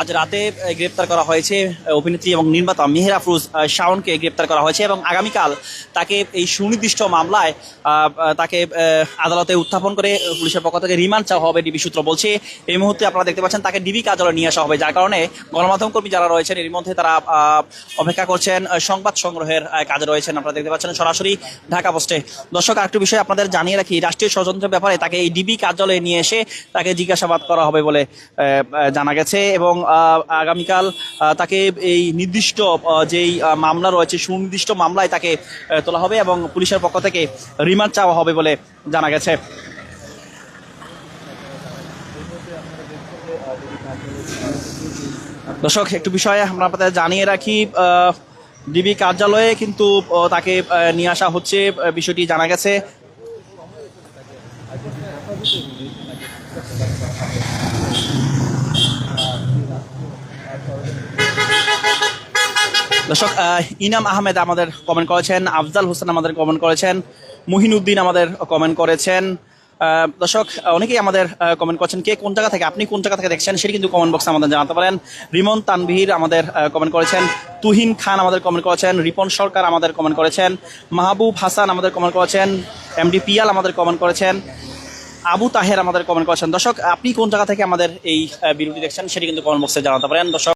আজ রাতে গ্রেপ্তার করা হয়েছে অভিনেত্রী এবং নির্মাতা মেহের আফরোজ আহ, শাওনকে গ্রেপ্তার করা হয়েছে এবং আগামীকাল তাকে এই সুনির্দিষ্ট মামলায় তাকে আদালতে উত্থাপন করে পুলিশের পক্ষ থেকে রিমান্ড চাওয়া হবে ডিবি সূত্র বলছে। এই মুহূর্তে আপনারা দেখতে পাচ্ছেন তাকে ডিবি কার্যালয়ে নিয়ে আসা হবে যার কারণে গণমাধ্যম কর্মী যারা রয়েছেন এর মধ্যে তারা অপেক্ষা করছেন সংবাদ সংগ্রহের কাজে রয়েছেন। আপনারা দেখতে পাচ্ছেন সরাসরি ঢাকা পোস্টে। দর্শক আরেকটু বিষয় আপনাদের জানিয়ে রাখি রাষ্ট্রীয় ষড়যন্ত্রের ব্যাপারে তাকে এই ডিবি কার্যালয়ে নিয়ে এসে তাকে জিজ্ঞাসাবাদ করা হবে বলে জানা গেছে এবং আগামীকাল তাকে এই নির্দিষ্ট যেই মামলা রয়েছে সুনির্দিষ্ট মামলায় তাকে তোলা হবে এবং পুলিশের পক্ষ থেকে রিমান্ড চাওয়া হবে বলে জানা গেছে। দর্শক, একটু বিষয়ে আমরা আপনাদের জানিয়ে রাখি ডিবি কার্যালয়ে কিন্তু তাকে নিয়ে আসা হচ্ছে বিষয়টি জানা গেছে। দর্শক ইনাম আহমেদ আমাদের কমেন্ট করেছেন, আফজাল হোসেন আমাদের কমেন্ট করেছেন, মুহিনুদ্দিন আমাদের কমেন্ট করেছেন। দর্শক, অনেকেই আমাদের কমেন্ট করছেন, কে কোন জায়গা থেকে, আপনি কোন জায়গা থেকে দেখছেন সেটি কিন্তু কমেন্ট বক্সে আমাদের জানাতে পারেন। রিমন তানভীর আমাদের কমেন্ট করেছেন, তুহিন খান আমাদের কমেন্ট করেছেন, রিপন সরকার আমাদের কমেন্ট করেছেন, মাহবুব হাসান আমাদের কমেন্ট করেছেন এমডি পিয়াল আমাদের কমেন্ট করেছেন, আবু তাহের আমাদের কমেন্ট করেছেন। দর্শক, আপনি কোন জায়গা থেকে আমাদের এই ভিডিওটি দেখছেন সেটি কিন্তু কমেন্ট বক্সে জানাতে পারেন। দর্শক